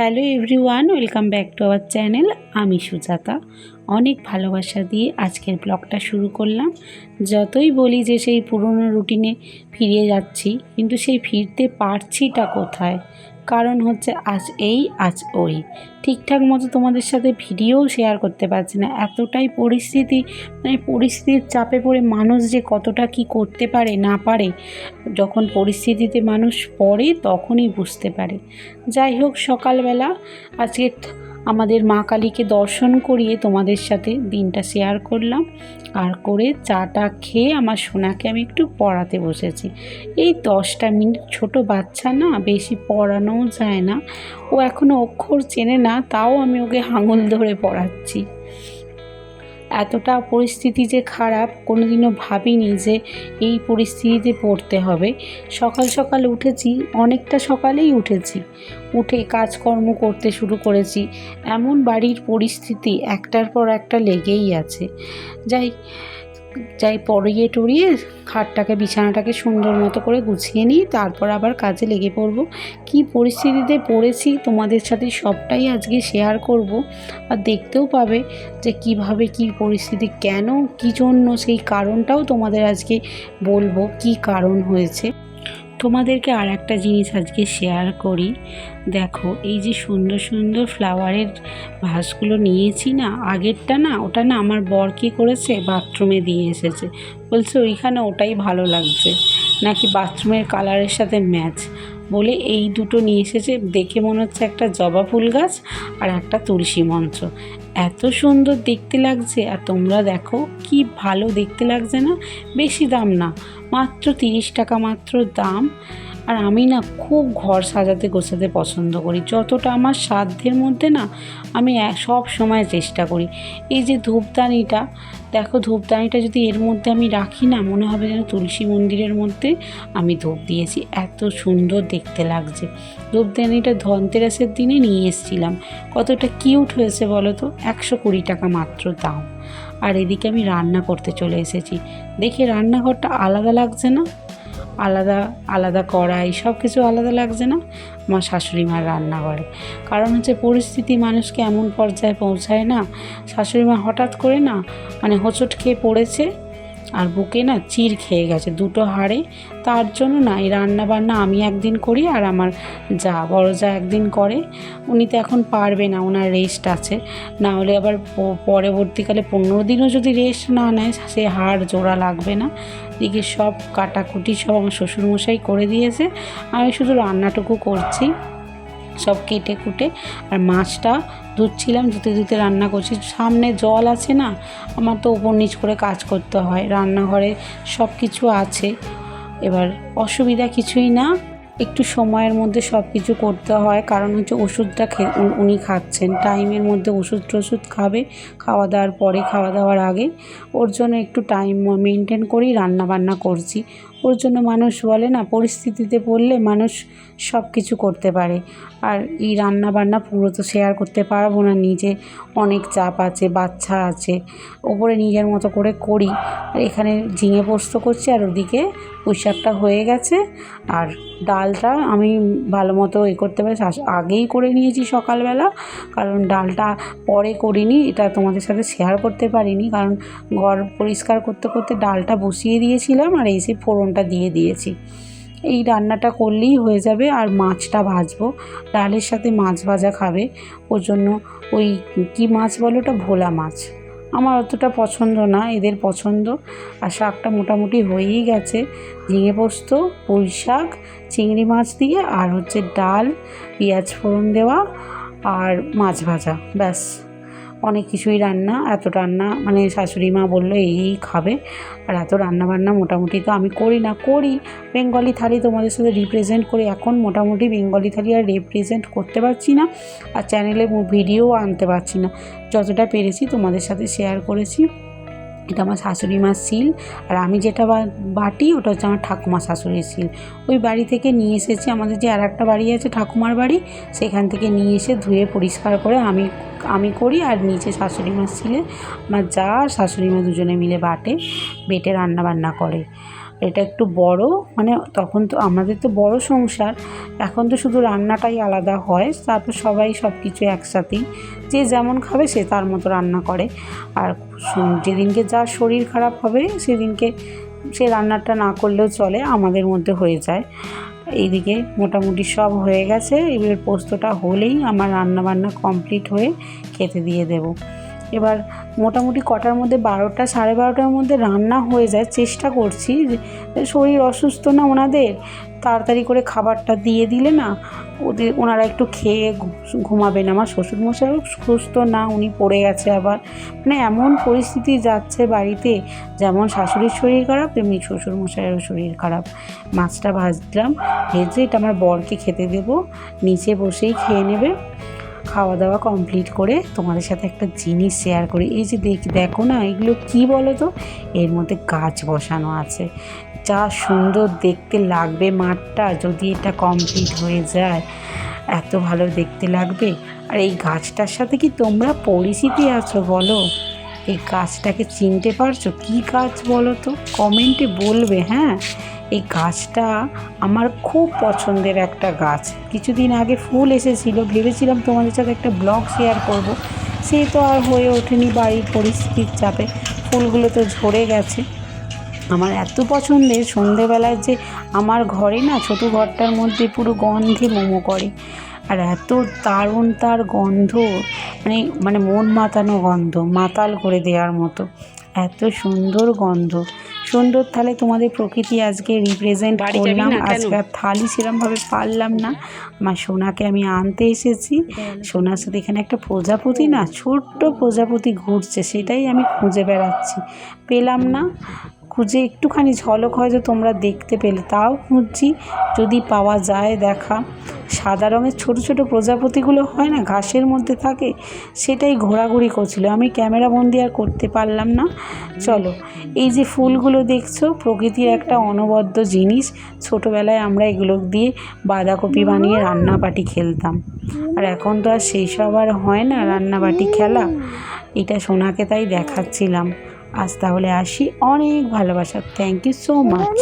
Hello everyone, welcome back to our channel. আমি সুজাতা। অনেক ভালোবাসা দিয়ে আজকের ব্লগটা শুরু করলাম। যতই বলি যে সেই পুরনো রুটিনে ফিরে যাচ্ছি, কিন্তু সেই ফিরতে পারছিটা কোথায়? কারণ হচ্ছে আজ এই, আজ ওই। ঠিকঠাক মতো তোমাদের সাথে ভিডিও শেয়ার করতে পারছি না। এতটাই পরিস্থিতি মানে পরিস্থিতির চাপে পড়ে মানুষ যে কতটা কি করতে পারে, না পারে, যখন পরিস্থিতিতে মানুষ পড়ে তখনই বুঝতে পারে। যাই হোক, সকালবেলা আজকে আমাদের মা কালীকে দর্শন করিয়ে তোমাদের সাথে দিনটা শেয়ার করলাম। আর করে চাটা খেয়ে আমার সোনাকে আমি একটু পড়াতে বসেছি। এই দশটা মিনিট ছোট বাচ্চা না, বেশি পড়ানোও যায় না। ও এখনও অক্ষর চেনে না, তাও আমি ওকে হাঙুল ধরে পড়াচ্ছি। এতটা পরিস্থিতি যে খারাপ, কোনোদিনও ভাবিনি যে এই পরিস্থিতিতে পড়তে হবে। সকাল সকাল উঠেছি, অনেকটা সকালেই উঠেছি। উঠে কাজকর্ম করতে শুরু করেছি। এমন বাড়ির পরিস্থিতি একটার পর একটা লেগেই আছে। যাই যাই পরিয়ে টরিয়ে খাটটাকে, বিছানাটাকে সুন্দর মতো করে গুছিয়ে নিই তারপর আবার কাজে লেগে পড়ব। কী পরিস্থিতিতে পড়েছি তোমাদের সাথে সবটাই আজকে শেয়ার করব। আর দেখতেও পাবে যে কীভাবে কি পরিস্থিতি, কেন, কী জন্য সেই কারণটাও তোমাদের আজকে বলব, কি কারণ হয়েছে। তোমাদেরকে আর একটা জিনিস আজকে শেয়ার করি। দেখো, এই যে সুন্দর সুন্দর ফ্লাওয়ারের ভাসগুলো নিয়েছি না, আগেরটা না, ওটা না আমার বর কী করেছে? বাথরুমে দিয়ে এসেছে। বলছে, ওইখানে ওটাই ভালো লাগছে। নাকি বাথরুমের কালারের সাথে ম্যাচ বলে, এই দুটো নিয়ে এসেছে, দেখে মনে হচ্ছে একটা জবা ফুল গাছ আর একটা তুলসী মঞ্চ। এত সুন্দর দেখতে লাগছে আর তোমরা দেখো কি ভালো দেখতে লাগছে না? বেশি দাম না, মাত্র তিরিশ টাকা মাত্র দাম। আর আমি না খুব ঘর সাজাতে গোছাতে পছন্দ করি। যতটা আমার সাধ্যের মধ্যে না আমি সব সময় চেষ্টা করি। এই যে ধূপদানিটা, দেখো ধূপদানিটা যদি এর মধ্যে আমি রাখি না, মনে হবে যেন তুলসী মন্দিরের মধ্যে আমি ধূপ দিয়েছি। এত সুন্দর দেখতে লাগছে। ধূপদানিটা ধনতেরাসের দিনে নিয়ে এসেছিলাম। কতটা কিউট হয়েছে বলো তো? একশো কুড়ি টাকা মাত্র দাম। আর এদিকে আমি রান্না করতে চলে এসেছি। দেখে রান্নাঘরটা আলাদা লাগছে না? আলাদা আলাদা কড়াই সব কিছু আলাদা লাগছে না? আমার শাশুড়ি মার রান্নাঘরে। কারণ হচ্ছে পরিস্থিতি মানুষকে এমন পর্যায়ে পৌঁছায় না, শাশুড়ি মা হঠাৎ করে না মানে হোঁচট খেয়ে পড়েছে আর বুকে না চির খেয়ে গেছে, দুটো হাড়ে। তার জন্য না এই রান্না বান্না আমি একদিন করি আর আমার যা বড় যা একদিন করে। উনি তো এখন পারবে না, ওনার রেস্ট আছে। না হলে আবার পরবর্তীকালে পনেরো দিনও যদি রেস্ট না নেয়, সে হাড় জোড়া লাগবে না। দিকে সব কাটাকুটি সব আমার শ্বশুরমশাই করে দিয়েছে। আমি শুধু রান্নাটুকু করছি। সব কেটে কুটে আর মাছটা ধুচ্ছিলাম, ধুতে ধুতে রান্না করছি। সামনে জল আছে না, আমার তো ওপর নিচ করে কাজ করতে হয়। রান্নাঘরে সব কিছু আছে। এবার অসুবিধা কিছুই না, একটু সময়ের মধ্যে সব কিছু করতে হয়। কারণ হচ্ছে ওষুধটা উনি খাচ্ছেন। টাইমের মধ্যে ওষুধ টষুধ খাবে খাওয়া দাওয়ার পরে খাওয়া দাওয়ার আগে। ওর জন্য একটু টাইম মেনটেন করেই রান্না বান্না করছি। ওর জন্য মানুষ বলে না, পরিস্থিতিতে পড়লে মানুষ সব কিছু করতে পারে। আর এই রান্না বান্না পুরো তো শেয়ার করতে পারব না, নিজে অনেক চাপ আছে, বাচ্চা আছে, ওপরে নিজের মতো করে করি। আর এখানে ঝিঙে পোস্ত করছি আর ওদিকে পুঁইশাকটা হয়ে গেছে। আর ডালটা আমি ভালো মতো এ করতে পারি আগেই করে নিয়েছি সকালবেলা, কারণ ডালটা পরে করিনি, এটা তোমাদের সাথে শেয়ার করতে পারিনি। কারণ ঘর পরিষ্কার করতে করতে ডালটা বসিয়ে দিয়েছিলাম আর এসে ফোড়নটা দিয়ে দিয়েছি। এই রান্নাটা করলেই হয়ে যাবে আর মাছটা ভাজবো। ডালের সাথে মাছ ভাজা খাবে। ওর জন্য ওই কী মাছ বলো ওটা? ভোলা মাছ। আমার অতটা পছন্দ না, এদের পছন্দ। আর শাকটা মোটামুটি হয়েই গেছে। ঝিঙে পোস্ত পুঁই শাক চিংড়ি মাছ দিয়ে, আর হচ্ছে ডাল, পেঁয়াজ ফোড়ন দেওয়া আর মাছ ভাজা, ব্যাস। অনেক কিছুই রান্না, এত রান্না মানে শাশুড়ি মা বলল, এই খাবে। আর এত রান্না বান্না মোটামুটি তো আমি করি না, করি। বেঙ্গলি থালি তোমাদের সাথে রিপ্রেজেন্ট করি। এখন মোটামুটি বেঙ্গলি থালি আর রিপ্রেজেন্ট করতে পারছি না আর চ্যানেলে ভিডিও আনতে পারছি না। যতটা পেরেছি তোমাদের সাথে শেয়ার করেছি। এটা আমার শাশুড়ি মার শিল আর আমি যেটা বাটি ওটা হচ্ছে আমার ঠাকুমা শাশুড়ির শিল ওই বাড়ি থেকে নিয়ে এসেছি, আমাদের যে আর একটা বাড়ি আছে ঠাকুমার বাড়ি, সেখান থেকে নিয়ে এসে ধুয়ে পরিষ্কার করে আমি আমি করি, আর নিচে শাশুড়ি মার শিলে আমার যা শাশুড়ি মা দুজনে মিলে বাটে, বেটে রান্না বান্না করে। এটা একটু বড় মানে তখন তো আমাদের তো বড় সংসার, এখন তো শুধু রান্নাটাই আলাদা হয়, তারপর সবাই সব কিছু একসাথেই, যে যেমন খাবে সে তার মতো রান্না করে। আর যেদিনকে যার শরীর খারাপ হবে, সেদিনকে সে রান্নাটা না করলেও চলে, আমাদের মধ্যে হয়ে যায়। এইদিকে মোটামুটি সব হয়ে গেছে, এবার পোস্তটা হলেই আমার রান্না বান্না কমপ্লিট হয়ে খেতে দিয়ে দেব। এবার মোটামুটি কটার মধ্যে বারোটা, সাড়ে বারোটার মধ্যে রান্না হয়ে যায়, চেষ্টা করছি শরীর অসুস্থ না ওনাদের, তাড়াতাড়ি করে খাবারটা দিয়ে দিলে না ওদের, ওনারা একটু খেয়ে ঘুমাবেন। আমার শ্বশুরমশাইও সুস্থ না, উনি পড়ে গেছে আবার। মানে এমন পরিস্থিতি যাচ্ছে বাড়িতে, যেমন শাশুড়ির শরীর খারাপ, তেমনি শ্বশুরমশাইয়েরও শরীর খারাপ। মাছটা ভাজলাম, ভেজে এটা আমার বরকে খেতে দেবো, নিচে বসেই খেয়ে নেবে। খাওয়া দাওয়া কমপ্লিট করে তোমাদের সাথে একটা জিনিস শেয়ার করি। এই যে দেখ, দেখো না, এগুলো কি বলো তো এর মধ্যে গাছ বসানো আছে। যা সুন্দর দেখতে লাগবে মাঠটা যদি এটা কমপ্লিট হয়ে যায়। এত ভালো দেখতে লাগবে। আর এই গাছটার সাথে কি তোমরা পরিচিতি আছো বলো? এই গাছটাকে চিনতে পারছ? কি গাছ বলো তো কমেন্টে বলবে হ্যাঁ? এই গাছটা আমার খুব পছন্দের একটা গাছ। কিছুদিন আগে ফুল এসেছিল, ভেবেছিলাম তোমাদের সাথে একটা ব্লগ শেয়ার করব। সে তো আর হয়ে ওঠেনি বাড়ির পরিস্থিতির চাপে। ফুলগুলো তো ঝরে গেছে। আমার এত পছন্দের সন্ধেবেলায় যে আমার ঘরে না ছোটো ঘরটার মধ্যে পুরো গন্ধে মোমো করে। আর এত দারুণ তার গন্ধ মানে মানে মন মাতানো গন্ধ, মাতাল করে দেওয়ার মতো। এত সুন্দর গন্ধ। সুন্দর তাহলে তোমাদের প্রকৃতি আজকে রিপ্রেজেন্ট করলাম। আজকে আর থালি সেরমভাবে পারলাম না। আমার সোনাকে আমি আনতে এসেছি। সোনার সাথে এখানে একটা প্রজাপতি না ছোট্ট প্রজাপতি ঘুরছে সেটাই আমি খুঁজে বেড়াচ্ছি। পেলাম না। খুঁজে একটুখানি ঝলক হয়তো তোমরা দেখতে পেলে। তাও খুঁজছি, যদি পাওয়া যায় দেখা। সাদা রঙের ছোট ছোট প্রজাপতিগুলো হয় না, ঘাসের মধ্যে থাকে, সেটাই ঘোরাঘুরি করছিল। আমি ক্যামেরা বন্দি আর করতে পারলাম না। চলো, এই যে ফুলগুলো দেখছ, প্রকৃতির একটা অনবদ্য জিনিস। ছোটোবেলায় আমরা এগুলো দিয়ে বাঁধাকপি বানিয়ে রান্নাবাটি খেলতাম। আর এখন তো আর সেই সব আর হয় না রান্নাবাটি খেলা। এটা সোনাকে তাই দেখাচ্ছিলাম। আজ তাহলে আসি। অনেক ভালোবাসা। Thank you so much